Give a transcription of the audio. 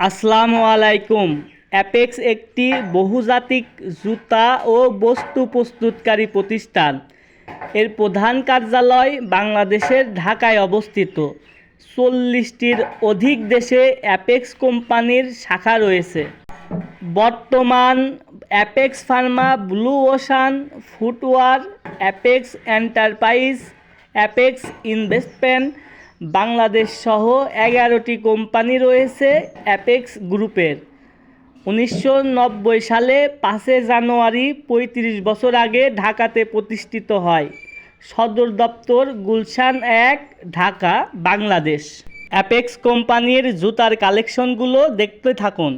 আসসালামু আলাইকুম। অ্যাপেক্স একটি বহুজাতিক জুতা ও বস্তু প্রস্তুতকারী প্রতিষ্ঠান। এর প্রধান কার্যালয় বাংলাদেশের ঢাকায় অবস্থিত। চল্লিশটির অধিক দেশে অ্যাপেক্স কোম্পানির শাখা রয়েছে। বর্তমান Apex Pharma Blue Ocean footwear Apex Enterprise Apex Investment Bangladesh সহ এগারোটি কোম্পানি রয়েছে অ্যাপেক্স গ্রুপের। উনিশশো নব্বই সালে পাঁচে জানুয়ারি পঁয়ত্রিশ বছর আগে ঢাকাতে প্রতিষ্ঠিত হয়। সদর দপ্তর গুলশান এক, ঢাকা, বাংলাদেশ। অ্যাপেক্স কোম্পানির জুতার কালেকশনগুলো দেখতে থাকুন।